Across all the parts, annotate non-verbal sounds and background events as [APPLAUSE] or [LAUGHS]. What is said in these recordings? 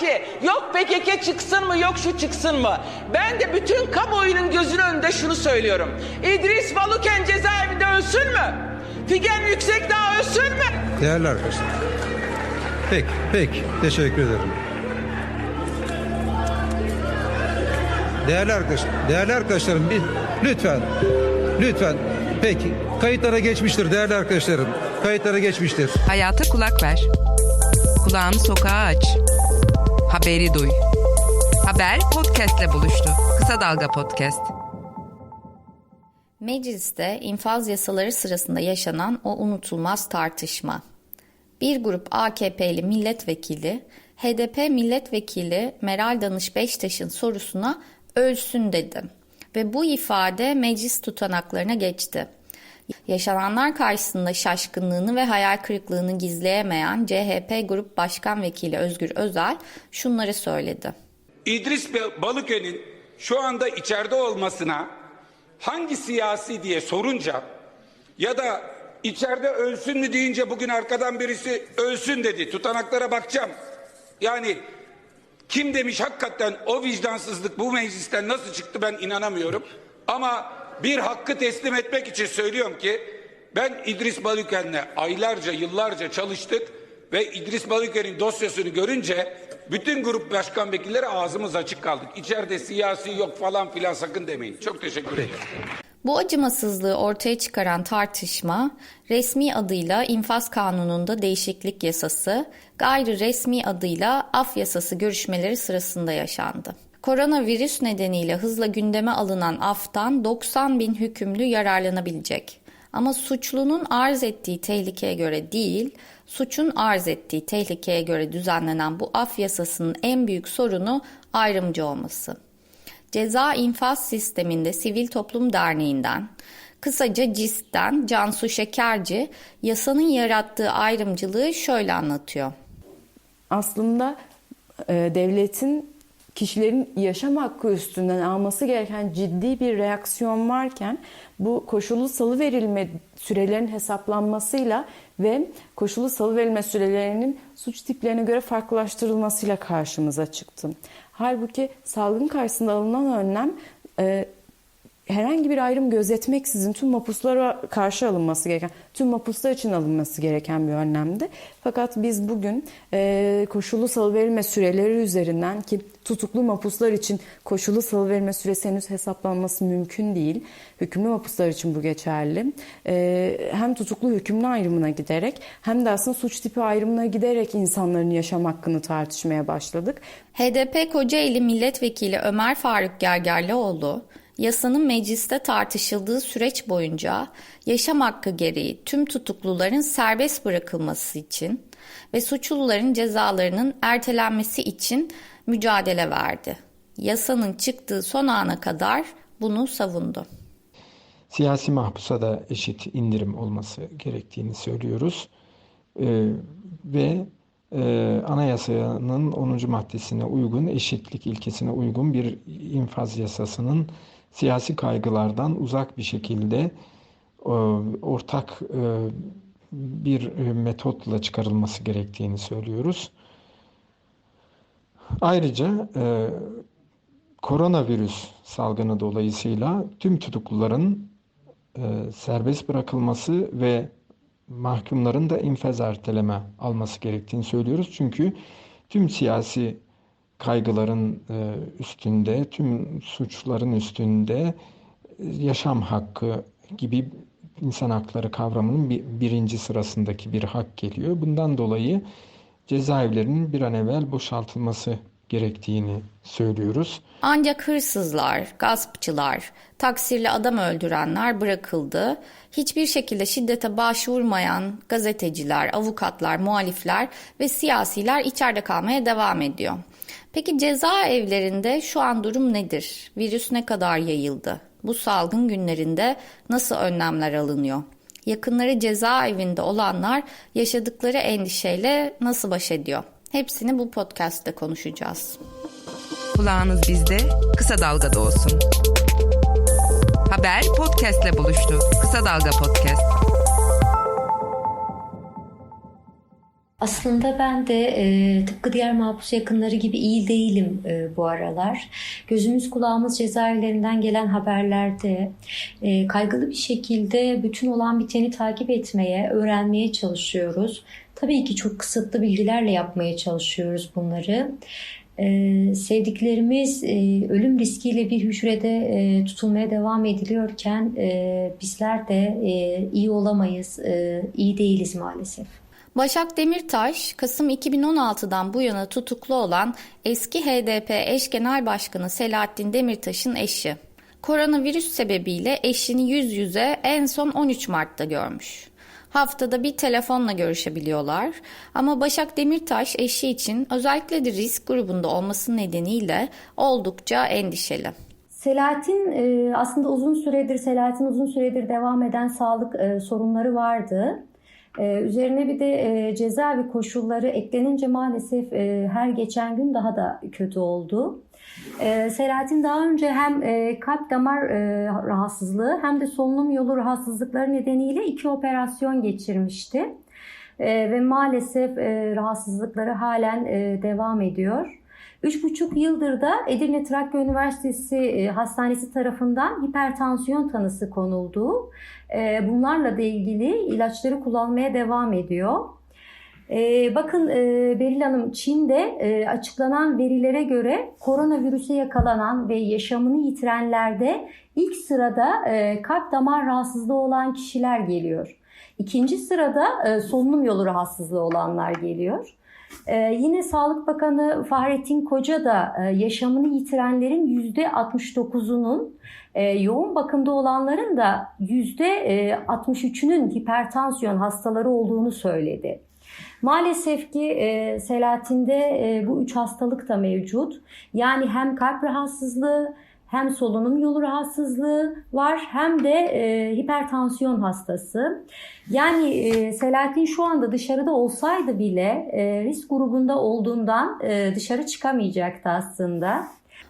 ki yok PKK çıksın mı yok şu çıksın mı? Ben de bütün kamuoyunun gözünün önünde şunu söylüyorum. İdris Baluken cezaevinde ölsün mü? Figen Yüksekdağ ölsün mü? Değerli arkadaşlar. Peki, peki. Teşekkür ederim. Değerli arkadaşlar, değerli arkadaşlarım bir lütfen, lütfen. Peki, kayıtlara geçmiştir değerli arkadaşlarım. Kayıtlara geçmiştir. Hayata kulak ver. Kulağını sokağa aç. Haberi duy. Haber podcastle buluştu. Kısa Dalga Podcast. Mecliste infaz yasaları sırasında yaşanan o unutulmaz tartışma. Bir grup AKP'li milletvekili, HDP milletvekili Meral Danış Beştaş'ın sorusuna ölsün dedi. Ve bu ifade meclis tutanaklarına geçti. Yaşananlar karşısında şaşkınlığını ve hayal kırıklığını gizleyemeyen CHP Grup Başkan Vekili Özgür Özel şunları söyledi. İdris Balıköy'ün şu anda içeride olmasına hangi siyasi diye sorunca ya da içeride ölsün mü deyince bugün arkadan birisi ölsün dedi. Tutanaklara bakacağım. Yani kim demiş hakikaten o vicdansızlık bu meclisten nasıl çıktı ben inanamıyorum. Ama bir hakkı teslim etmek için söylüyorum ki ben İdris Balıken'le aylarca yıllarca çalıştık ve İdris Balıken'in dosyasını görünce bütün grup başkan vekilleri ağzımız açık kaldık. İçeride siyasi yok falan filan sakın demeyin. Çok teşekkür ederim. Bu acımasızlığı ortaya çıkaran tartışma resmi adıyla infaz kanununda değişiklik yasası, gayri resmi adıyla af yasası görüşmeleri sırasında yaşandı. Koronavirüs nedeniyle hızla gündeme alınan aftan 90 bin hükümlü yararlanabilecek. Ama suçlunun arz ettiği tehlikeye göre değil, suçun arz ettiği tehlikeye göre düzenlenen bu af yasasının en büyük sorunu ayrımcı olması. Ceza İnfaz Sisteminde Sivil Toplum Derneği'nden, kısaca CİS'ten Cansu Şekerci yasanın yarattığı ayrımcılığı şöyle anlatıyor. aslında e, devletin kişilerin yaşam hakkı üstünden alması gereken ciddi bir reaksiyon varken bu koşullu salı verilme sürelerinin hesaplanmasıyla ve koşullu salı verilme sürelerinin suç tiplerine göre farklılaştırılmasıyla karşımıza çıktı. Halbuki salgın karşısında alınan önlem e, herhangi bir ayrım gözetmeksizin tüm mapuslara karşı alınması gereken, tüm mapuslar için alınması gereken bir önlemdi. Fakat biz bugün e, koşullu salıverilme süreleri üzerinden ki tutuklu mapuslar için koşullu salıverilme süresi henüz hesaplanması mümkün değil. Hükümlü mapuslar için bu geçerli. E, hem tutuklu hükümlü ayrımına giderek hem de aslında suç tipi ayrımına giderek insanların yaşam hakkını tartışmaya başladık. HDP Kocaeli Milletvekili Ömer Faruk Gergerlioğlu, yasanın mecliste tartışıldığı süreç boyunca yaşam hakkı gereği tüm tutukluların serbest bırakılması için ve suçluların cezalarının ertelenmesi için mücadele verdi. Yasanın çıktığı son ana kadar bunu savundu. Siyasi mahpusa da eşit indirim olması gerektiğini söylüyoruz. Ee, ve e, anayasanın 10. maddesine uygun, eşitlik ilkesine uygun bir infaz yasasının siyasi kaygılardan uzak bir şekilde e, ortak e, bir e, metotla çıkarılması gerektiğini söylüyoruz. Ayrıca koronavirüs salgını dolayısıyla tüm tutukluların serbest bırakılması ve mahkumların da infaz erteleme alması gerektiğini söylüyoruz. Çünkü tüm siyasi kaygıların e, üstünde, tüm suçların üstünde e, yaşam hakkı gibi insan hakları kavramının bir, birinci sırasındaki bir hak geliyor. Bundan dolayı cezaevlerinin bir an evvel boşaltılması gerektiğini söylüyoruz. Ancak hırsızlar, gaspçılar, taksirli adam öldürenler bırakıldı. Hiçbir şekilde şiddete başvurmayan gazeteciler, avukatlar, muhalifler ve siyasiler içeride kalmaya devam ediyor. Peki cezaevlerinde şu an durum nedir? Virüs ne kadar yayıldı? Bu salgın günlerinde nasıl önlemler alınıyor? Yakınları cezaevinde olanlar yaşadıkları endişeyle nasıl baş ediyor? Hepsini bu podcast'te konuşacağız. Kulağınız bizde, Kısa Dalga'da olsun. Haber podcastle buluştu. Kısa Dalga Podcast. Aslında ben de e, tıpkı diğer mahpus yakınları gibi iyi değilim e, bu aralar. Gözümüz kulağımız cezaevlerinden gelen haberlerde e, kaygılı bir şekilde bütün olan biteni takip etmeye, öğrenmeye çalışıyoruz. Tabii ki çok kısıtlı bilgilerle yapmaya çalışıyoruz bunları. E, sevdiklerimiz e, ölüm riskiyle bir hücrede e, tutulmaya devam ediliyorken e, bizler de e, iyi olamayız, e, iyi değiliz maalesef. Başak Demirtaş, Kasım 2016'dan bu yana tutuklu olan eski HDP eş genel başkanı Selahattin Demirtaş'ın eşi. Koronavirüs sebebiyle eşini yüz yüze en son 13 Mart'ta görmüş. Haftada bir telefonla görüşebiliyorlar ama Başak Demirtaş eşi için özellikle de risk grubunda olması nedeniyle oldukça endişeli. Selahattin e, aslında uzun süredir Selahattin uzun süredir devam eden sağlık e, sorunları vardı. E, üzerine bir de e, cezaevi koşulları eklenince maalesef e, her geçen gün daha da kötü oldu. E, Selahattin daha önce hem e, kalp damar rahatsızlığı hem de solunum yolu rahatsızlıkları nedeniyle iki operasyon geçirmişti. E, ve maalesef rahatsızlıkları halen devam ediyor. Üç buçuk yıldır da Edirne Trakya Üniversitesi e, Hastanesi tarafından hipertansiyon tanısı konuldu. E, Bunlarla da ilgili ilaçları kullanmaya devam ediyor. E, bakın e, Beril Hanım Çin'de açıklanan verilere göre koronavirüse yakalanan ve yaşamını yitirenlerde ilk sırada kalp damar rahatsızlığı olan kişiler geliyor. İkinci sırada solunum yolu rahatsızlığı olanlar geliyor. Ee, yine Sağlık Bakanı Fahrettin Koca da e, yaşamını yitirenlerin %69'unun e, yoğun bakımda olanların da %63'ünün hipertansiyon hastaları olduğunu söyledi. Maalesef ki e, Selahattin'de e, bu üç hastalık da mevcut. Yani hem kalp rahatsızlığı hem solunum yolu rahatsızlığı var hem de e, hipertansiyon hastası. Yani e, Selahattin şu anda dışarıda olsaydı bile e, risk grubunda olduğundan e, dışarı çıkamayacaktı aslında.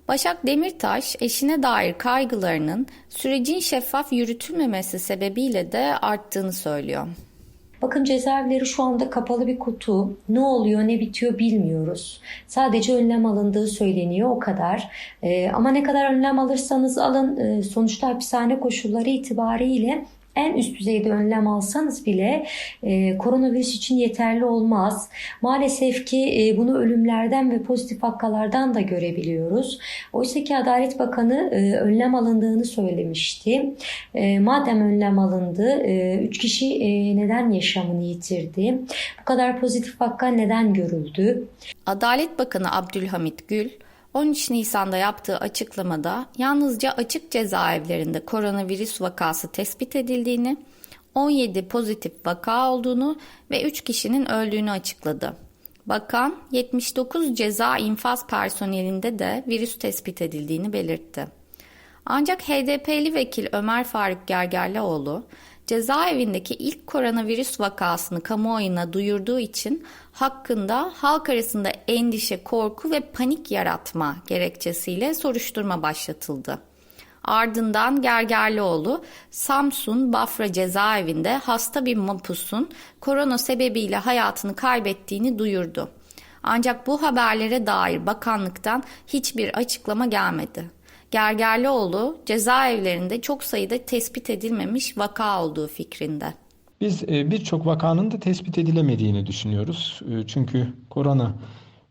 Başak Demirtaş eşine dair kaygılarının sürecin şeffaf yürütülmemesi sebebiyle de arttığını söylüyor. Bakın cezaevleri şu anda kapalı bir kutu. Ne oluyor ne bitiyor bilmiyoruz. Sadece önlem alındığı söyleniyor o kadar. Ee, ama ne kadar önlem alırsanız alın e, sonuçta hapishane koşulları itibariyle en üst düzeyde önlem alsanız bile e, koronavirüs için yeterli olmaz. Maalesef ki e, bunu ölümlerden ve pozitif vakalardan da görebiliyoruz. Oysa ki Adalet Bakanı e, önlem alındığını söylemişti. E, madem önlem alındı, 3 kişi e, neden yaşamını yitirdi? Bu kadar pozitif vaka neden görüldü? Adalet Bakanı Abdülhamit Gül, 13 Nisan'da yaptığı açıklamada yalnızca açık cezaevlerinde koronavirüs vakası tespit edildiğini, 17 pozitif vaka olduğunu ve 3 kişinin öldüğünü açıkladı. Bakan 79 ceza infaz personelinde de virüs tespit edildiğini belirtti. Ancak HDP'li vekil Ömer Faruk Gergerlioğlu cezaevindeki ilk koronavirüs vakasını kamuoyuna duyurduğu için hakkında halk arasında endişe, korku ve panik yaratma gerekçesiyle soruşturma başlatıldı. Ardından Gergerlioğlu Samsun Bafra cezaevinde hasta bir mapusun korona sebebiyle hayatını kaybettiğini duyurdu. Ancak bu haberlere dair bakanlıktan hiçbir açıklama gelmedi. Gergerlioğlu cezaevlerinde çok sayıda tespit edilmemiş vaka olduğu fikrinde. Biz e, birçok vakanın da tespit edilemediğini düşünüyoruz. E, Çünkü korona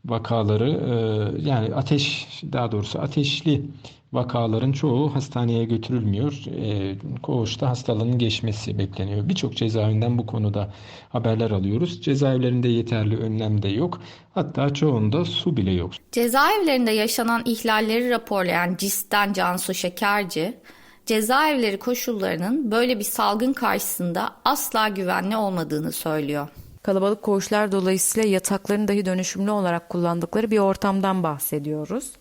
vakaları e, yani ateş daha doğrusu ateşli vakaların çoğu hastaneye götürülmüyor. E, Koğuşta hastalığın geçmesi bekleniyor. Birçok cezaevinden bu konuda haberler alıyoruz. Cezaevlerinde yeterli önlem de yok. Hatta çoğunda su bile yok. Cezaevlerinde yaşanan ihlalleri raporlayan CİS'ten Cansu Şekerci, cezaevleri koşullarının böyle bir salgın karşısında asla güvenli olmadığını söylüyor. Kalabalık koğuşlar dolayısıyla yatakların dahi dönüşümlü olarak kullandıkları bir ortamdan bahsediyoruz.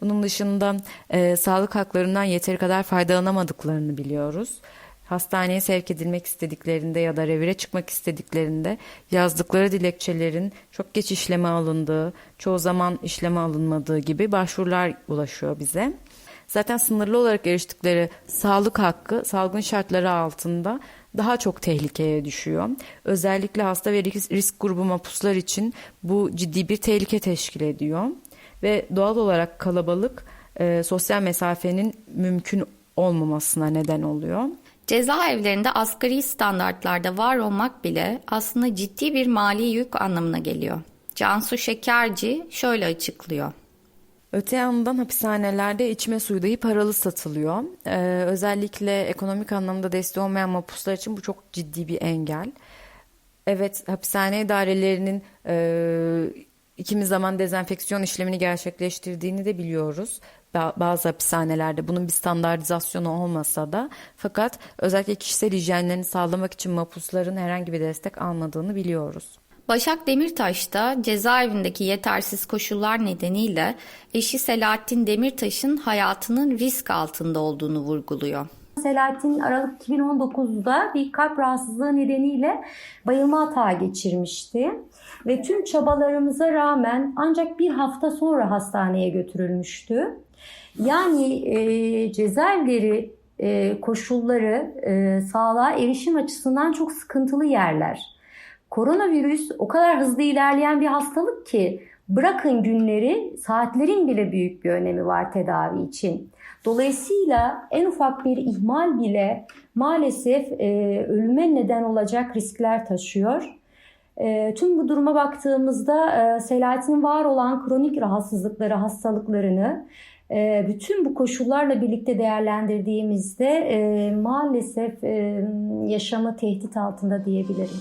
Bunun dışında e, sağlık haklarından yeteri kadar faydalanamadıklarını biliyoruz. Hastaneye sevk edilmek istediklerinde ya da revire çıkmak istediklerinde yazdıkları dilekçelerin çok geç işleme alındığı, çoğu zaman işleme alınmadığı gibi başvurular ulaşıyor bize. zaten sınırlı olarak eriştikleri sağlık hakkı salgın şartları altında daha çok tehlikeye düşüyor. Özellikle hasta ve risk, grubu mapuslar için bu ciddi bir tehlike teşkil ediyor. Ve doğal olarak kalabalık e, sosyal mesafenin mümkün olmamasına neden oluyor. Cezaevlerinde asgari standartlarda var olmak bile aslında ciddi bir mali yük anlamına geliyor. Cansu Şekerci şöyle açıklıyor. Öte yandan hapishanelerde içme suyu dahi paralı satılıyor. Ee, özellikle ekonomik anlamda desteği olmayan mapuslar için bu çok ciddi bir engel. Evet hapishane idarelerinin e, ikimiz zaman dezenfeksiyon işlemini gerçekleştirdiğini de biliyoruz. Ba- Bazı hapishanelerde bunun bir standartizasyonu olmasa da fakat özellikle kişisel hijyenlerini sağlamak için mapusların herhangi bir destek almadığını biliyoruz. Başak Demirtaş da cezaevindeki yetersiz koşullar nedeniyle eşi Selahattin Demirtaş'ın hayatının risk altında olduğunu vurguluyor. Selahattin Aralık 2019'da bir kalp rahatsızlığı nedeniyle bayılma atağı geçirmişti. Ve tüm çabalarımıza rağmen ancak bir hafta sonra hastaneye götürülmüştü. Yani e, cezaevleri e, koşulları e, sağlığa erişim açısından çok sıkıntılı yerler. Koronavirüs o kadar hızlı ilerleyen bir hastalık ki bırakın günleri saatlerin bile büyük bir önemi var tedavi için. Dolayısıyla en ufak bir ihmal bile maalesef e, ölüme neden olacak riskler taşıyor. E, tüm bu duruma baktığımızda e, Selahattin'in var olan kronik rahatsızlıkları, hastalıklarını e, bütün bu koşullarla birlikte değerlendirdiğimizde e, maalesef e, yaşamı tehdit altında diyebilirim.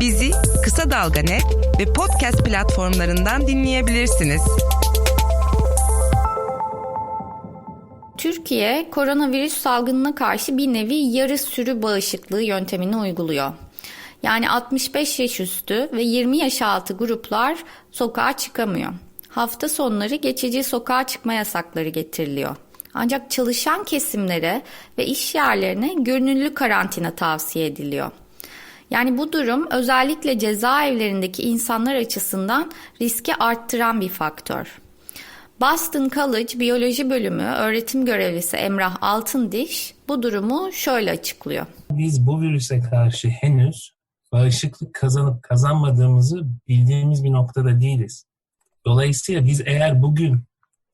Bizi Kısa Dalga Net ve podcast platformlarından dinleyebilirsiniz. Türkiye koronavirüs salgınına karşı bir nevi yarı sürü bağışıklığı yöntemini uyguluyor. Yani 65 yaş üstü ve 20 yaş altı gruplar sokağa çıkamıyor. Hafta sonları geçici sokağa çıkma yasakları getiriliyor. Ancak çalışan kesimlere ve iş yerlerine gönüllü karantina tavsiye ediliyor. Yani bu durum özellikle cezaevlerindeki insanlar açısından riski arttıran bir faktör. Boston College Biyoloji Bölümü öğretim görevlisi Emrah Altındiş bu durumu şöyle açıklıyor. Biz bu virüse karşı henüz bağışıklık kazanıp kazanmadığımızı bildiğimiz bir noktada değiliz. Dolayısıyla biz eğer bugün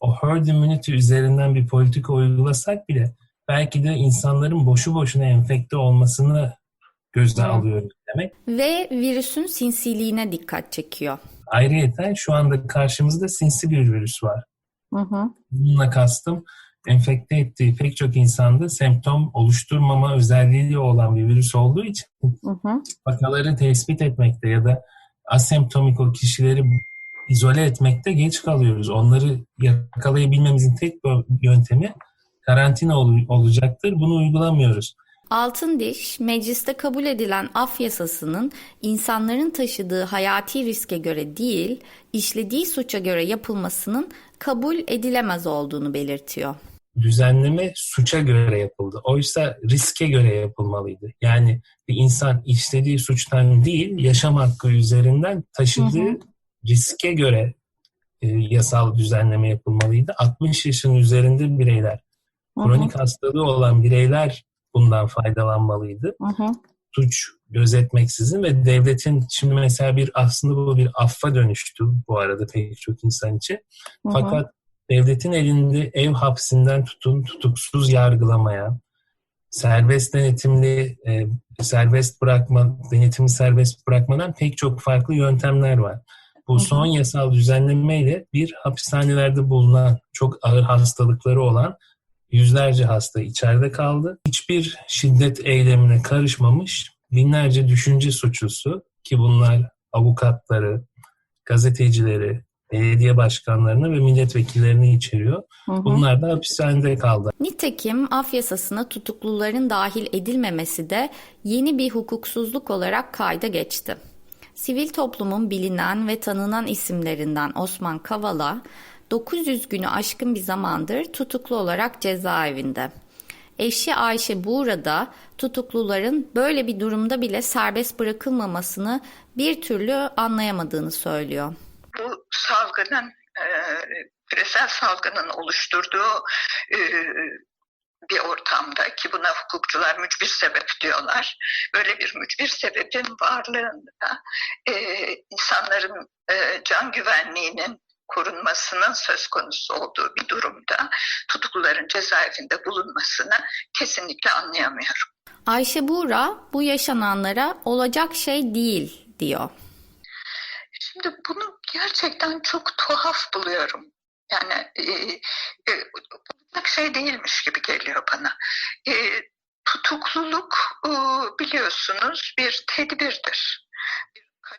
o herd immunity üzerinden bir politika uygulasak bile belki de insanların boşu boşuna enfekte olmasını göze alıyoruz demek. Ve virüsün sinsiliğine dikkat çekiyor. Ayrıyeten şu anda karşımızda sinsi bir virüs var. Bununla kastım enfekte ettiği pek çok insanda semptom oluşturmama özelliği olan bir virüs olduğu için vakaları tespit etmekte ya da asemptomik o kişileri izole etmekte geç kalıyoruz. Onları yakalayabilmemizin tek yöntemi karantina ol- olacaktır. Bunu uygulamıyoruz. Altın Diş, mecliste kabul edilen af yasasının insanların taşıdığı hayati riske göre değil, işlediği suça göre yapılmasının kabul edilemez olduğunu belirtiyor. düzenleme suça göre yapıldı. Oysa riske göre yapılmalıydı. Yani bir insan işlediği suçtan değil, yaşam hakkı üzerinden taşıdığı riske göre e, yasal düzenleme yapılmalıydı. 60 yaşın üzerinde bireyler, kronik hastalığı olan bireyler bundan faydalanmalıydı. Suç gözetmeksizin ve devletin şimdi mesela bir aslında bu bir affa dönüştü bu arada pek çok insan için. Fakat devletin elinde ev hapsinden tutun tutuksuz yargılamaya, serbest denetimli e, serbest bırakma, denetimi serbest bırakmadan pek çok farklı yöntemler var. Bu son yasal düzenlemeyle bir hapishanelerde bulunan çok ağır hastalıkları olan yüzlerce hasta içeride kaldı. Hiçbir şiddet eylemine karışmamış binlerce düşünce suçlusu ki bunlar avukatları, gazetecileri, belediye başkanlarını ve milletvekillerini içeriyor. Bunlar da hapishanede kaldı. Nitekim af yasasına tutukluların dahil edilmemesi de yeni bir hukuksuzluk olarak kayda geçti. Sivil toplumun bilinen ve tanınan isimlerinden Osman Kavala, 900 günü aşkın bir zamandır tutuklu olarak cezaevinde. Eşi Ayşe Buğra da tutukluların böyle bir durumda bile serbest bırakılmamasını bir türlü anlayamadığını söylüyor. bu salgının e, küresel salgının oluşturduğu e, bir ortamda ki buna hukukçular mücbir sebep diyorlar. Böyle bir mücbir sebebin varlığında e, insanların e, can güvenliğinin korunmasının söz konusu olduğu bir durumda tutukluların cezaevinde bulunmasını kesinlikle anlayamıyorum. Ayşe Buğra bu yaşananlara olacak şey değil diyor. Şimdi bunu gerçekten çok tuhaf buluyorum. Yani e, e, olacak şey değilmiş gibi geliyor bana. E, tutukluluk e, biliyorsunuz bir tedbirdir.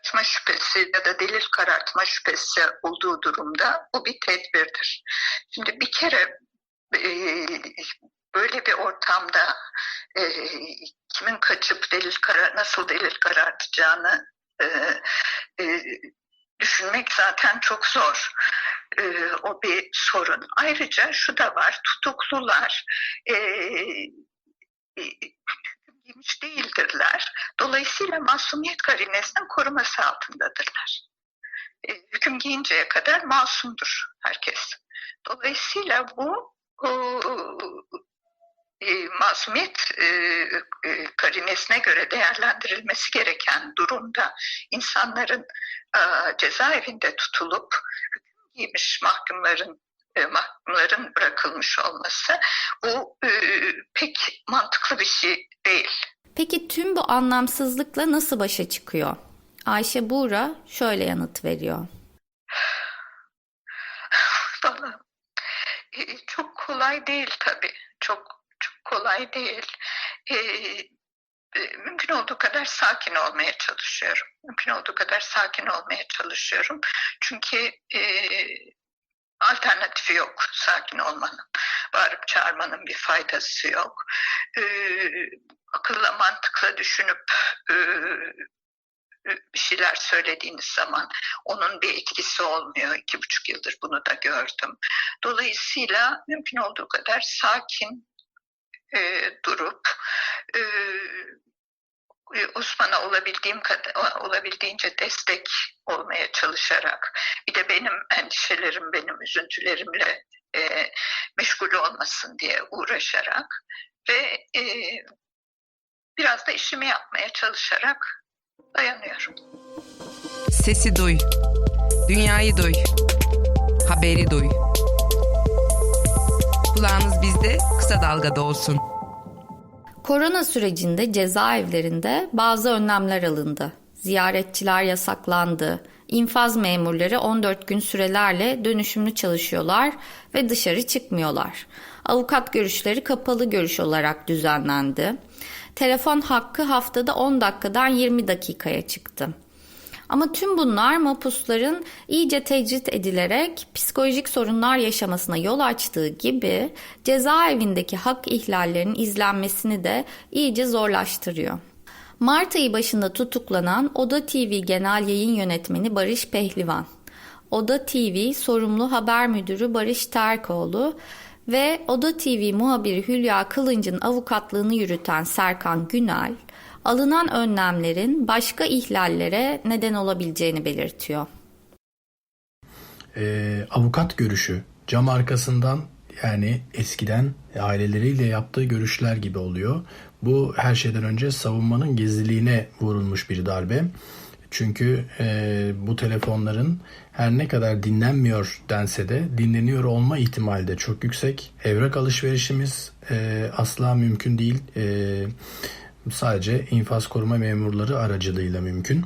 Kaçma şüphesi ya da delil karartma şüphesi olduğu durumda bu bir tedbirdir. Şimdi bir kere e, böyle bir ortamda e, kimin kaçıp delil karar nasıl delil karartacağını e, e, düşünmek zaten çok zor. E, o bir sorun. Ayrıca şu da var, tutuklular e, e, giymiş değildirler. Dolayısıyla masumiyet karinesinin koruması altındadırlar. E, hüküm giyinceye kadar masumdur herkes. Dolayısıyla bu e, masumiyet e, e, karinesine göre değerlendirilmesi gereken durumda insanların e, cezaevinde tutulup hüküm giymiş mahkumların e, mahkumların bırakılmış olması bu e, pek mantıklı bir şey değil. Peki tüm bu anlamsızlıkla nasıl başa çıkıyor? Ayşe Buğra şöyle yanıt veriyor. [SIGHS] Vallahi e, çok kolay değil tabii. Çok çok kolay değil. E, mümkün olduğu kadar sakin olmaya çalışıyorum. Mümkün olduğu kadar sakin olmaya çalışıyorum. Çünkü e, alternatifi yok sakin olmanın. Bağırıp çağırmanın bir faydası yok. E, akılla mantıkla düşünüp e, bir şeyler söylediğiniz zaman onun bir etkisi olmuyor. İki buçuk yıldır bunu da gördüm. Dolayısıyla mümkün olduğu kadar sakin e, durup e, Osman'a olabildiğim kadar olabildiğince destek olmaya çalışarak bir de benim endişelerim benim üzüntülerimle e, meşgul olmasın diye uğraşarak ve e, biraz da işimi yapmaya çalışarak dayanıyorum. Sesi duy. Dünyayı duy. Haberi duy. Kulağınız bizde kısa dalgada olsun. Korona sürecinde cezaevlerinde bazı önlemler alındı. Ziyaretçiler yasaklandı. İnfaz memurları 14 gün sürelerle dönüşümlü çalışıyorlar ve dışarı çıkmıyorlar. Avukat görüşleri kapalı görüş olarak düzenlendi. Telefon hakkı haftada 10 dakikadan 20 dakikaya çıktı. Ama tüm bunlar mapusların iyice tecrit edilerek psikolojik sorunlar yaşamasına yol açtığı gibi cezaevindeki hak ihlallerinin izlenmesini de iyice zorlaştırıyor. Mart ayı başında tutuklanan Oda TV Genel Yayın Yönetmeni Barış Pehlivan, Oda TV sorumlu haber müdürü Barış Terkoğlu ve Oda TV muhabiri Hülya Kılınç'ın avukatlığını yürüten Serkan Günal, alınan önlemlerin başka ihlallere neden olabileceğini belirtiyor. Ee, avukat görüşü cam arkasından yani eskiden aileleriyle yaptığı görüşler gibi oluyor. Bu her şeyden önce savunmanın gizliliğine vurulmuş bir darbe. Çünkü e, bu telefonların her ne kadar dinlenmiyor dense de dinleniyor olma ihtimali de çok yüksek. Evrak alışverişimiz e, asla mümkün değil. E, sadece infaz koruma memurları aracılığıyla mümkün.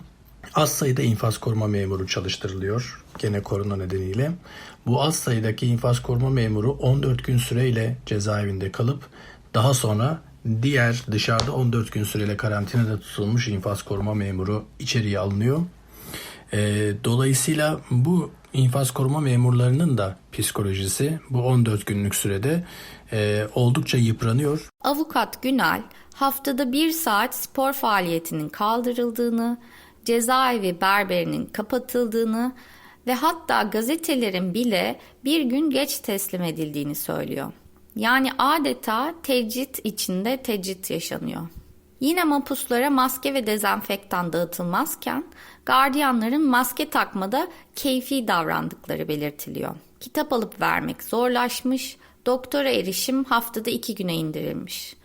Az sayıda infaz koruma memuru çalıştırılıyor gene korona nedeniyle. Bu az sayıdaki infaz koruma memuru 14 gün süreyle cezaevinde kalıp daha sonra diğer dışarıda 14 gün süreyle karantinada tutulmuş infaz koruma memuru içeriye alınıyor. E, dolayısıyla bu infaz koruma memurlarının da psikolojisi bu 14 günlük sürede e, oldukça yıpranıyor. Avukat Günal haftada bir saat spor faaliyetinin kaldırıldığını, cezaevi berberinin kapatıldığını ve hatta gazetelerin bile bir gün geç teslim edildiğini söylüyor. Yani adeta tecrit içinde tecrit yaşanıyor. Yine mapuslara maske ve dezenfektan dağıtılmazken gardiyanların maske takmada keyfi davrandıkları belirtiliyor. Kitap alıp vermek zorlaşmış, doktora erişim haftada iki güne indirilmiş.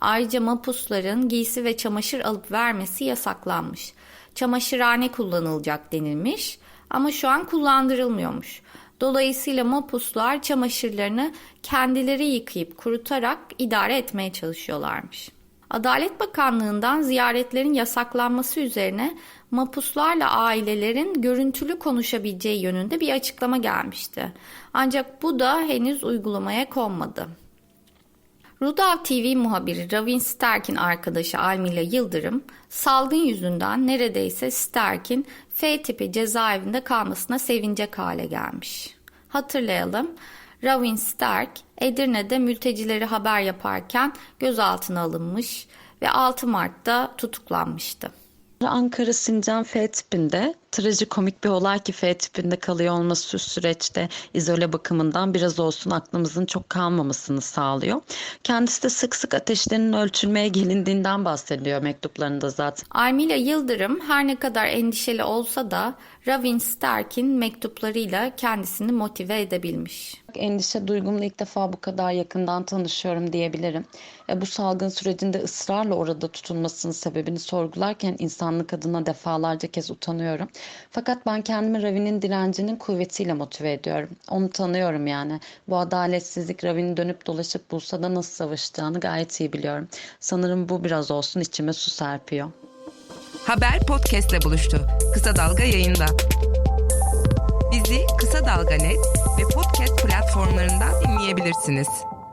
Ayrıca mapusların giysi ve çamaşır alıp vermesi yasaklanmış. Çamaşırhane kullanılacak denilmiş ama şu an kullandırılmıyormuş. Dolayısıyla mapuslar çamaşırlarını kendileri yıkayıp kurutarak idare etmeye çalışıyorlarmış. Adalet Bakanlığı'ndan ziyaretlerin yasaklanması üzerine mapuslarla ailelerin görüntülü konuşabileceği yönünde bir açıklama gelmişti. Ancak bu da henüz uygulamaya konmadı. Rudav TV muhabiri Ravin Sterk'in arkadaşı Almila Yıldırım, salgın yüzünden neredeyse Sterk'in F tipi cezaevinde kalmasına sevinecek hale gelmiş. Hatırlayalım, Ravin Sterk, Edirne'de mültecileri haber yaparken gözaltına alınmış ve 6 Mart'ta tutuklanmıştı. Ankara Sincan F tipinde trajikomik bir olay ki F tipinde kalıyor olması şu süreçte izole bakımından biraz olsun aklımızın çok kalmamasını sağlıyor. Kendisi de sık sık ateşlerinin ölçülmeye gelindiğinden bahsediyor mektuplarında zaten. Almila Yıldırım her ne kadar endişeli olsa da Ravin Sterk'in mektuplarıyla kendisini motive edebilmiş. Endişe duygumla ilk defa bu kadar yakından tanışıyorum diyebilirim. E, bu salgın sürecinde ısrarla orada tutulmasının sebebini sorgularken insanlık adına defalarca kez utanıyorum. Fakat ben kendimi Ravi'nin direncinin kuvvetiyle motive ediyorum. Onu tanıyorum yani. Bu adaletsizlik Ravi'nin dönüp dolaşıp bulsa da nasıl savaşacağını gayet iyi biliyorum. Sanırım bu biraz olsun içime su serpiyor. Haber podcastle buluştu. Kısa Dalga yayında. Bizi Kısa Dalga Net ve podcast platformlarından dinleyebilirsiniz.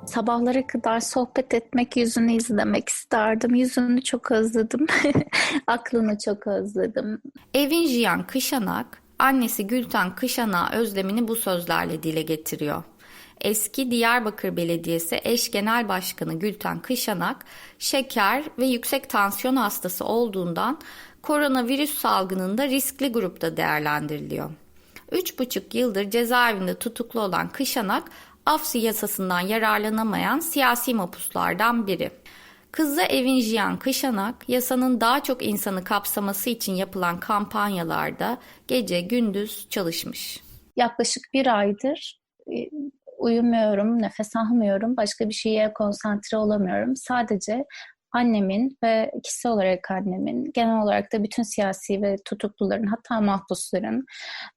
Sabahlara kadar sohbet etmek, yüzünü izlemek isterdim. Yüzünü çok özledim. [LAUGHS] Aklını çok özledim. Evin Jiyan Kışanak, annesi Gülten Kışanak'a özlemini bu sözlerle dile getiriyor. Eski Diyarbakır Belediyesi eş genel başkanı Gülten Kışanak, şeker ve yüksek tansiyon hastası olduğundan koronavirüs salgınında riskli grupta değerlendiriliyor. 3,5 yıldır cezaevinde tutuklu olan Kışanak, af yasasından yararlanamayan siyasi mapuslardan biri. Kızı Evin Jiyan Kışanak, yasanın daha çok insanı kapsaması için yapılan kampanyalarda gece gündüz çalışmış. Yaklaşık bir aydır e, uyumuyorum, nefes almıyorum, başka bir şeye konsantre olamıyorum. Sadece annemin ve kişisel olarak annemin, genel olarak da bütün siyasi ve tutukluların hatta mahpusların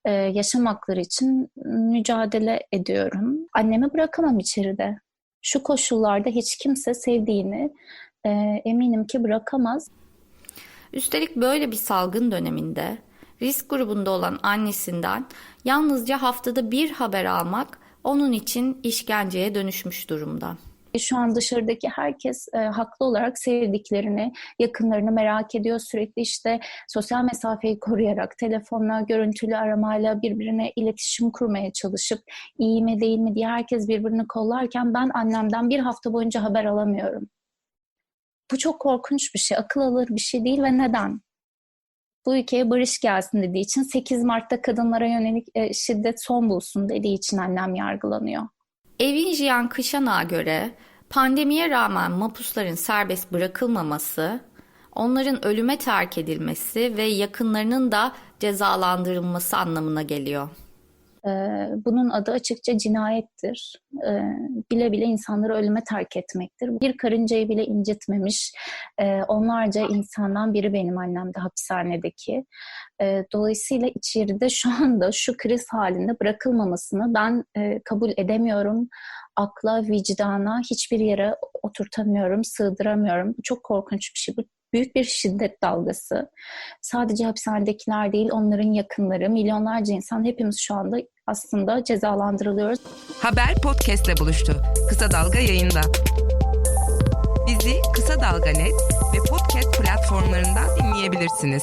e, yaşam hakları için mücadele ediyorum. Annemi bırakamam içeride. Şu koşullarda hiç kimse sevdiğini e, eminim ki bırakamaz. Üstelik böyle bir salgın döneminde risk grubunda olan annesinden yalnızca haftada bir haber almak onun için işkenceye dönüşmüş durumda. Şu an dışarıdaki herkes e, haklı olarak sevdiklerini, yakınlarını merak ediyor. Sürekli işte sosyal mesafeyi koruyarak, telefonla, görüntülü aramayla birbirine iletişim kurmaya çalışıp iyi mi değil mi diye herkes birbirini kollarken ben annemden bir hafta boyunca haber alamıyorum. Bu çok korkunç bir şey, akıl alır bir şey değil ve neden? Bu ülkeye barış gelsin dediği için 8 Mart'ta kadınlara yönelik e, şiddet son bulsun dediği için annem yargılanıyor. Evin Jiyan Kışanak'a göre pandemiye rağmen mapusların serbest bırakılmaması, onların ölüme terk edilmesi ve yakınlarının da cezalandırılması anlamına geliyor. Bunun adı açıkça cinayettir. Bile bile insanları ölüme terk etmektir. Bir karıncayı bile incitmemiş onlarca insandan biri benim annem de hapishanedeki. Dolayısıyla içeride şu anda şu kriz halinde bırakılmamasını ben kabul edemiyorum. Akla, vicdana hiçbir yere oturtamıyorum, sığdıramıyorum. Bu çok korkunç bir şey. Bu büyük bir şiddet dalgası. Sadece hapishanedekiler değil, onların yakınları, milyonlarca insan hepimiz şu anda aslında cezalandırılıyoruz. Haber podcastle buluştu. Kısa Dalga yayında. Bizi Kısa Dalga Net ve podcast platformlarından dinleyebilirsiniz.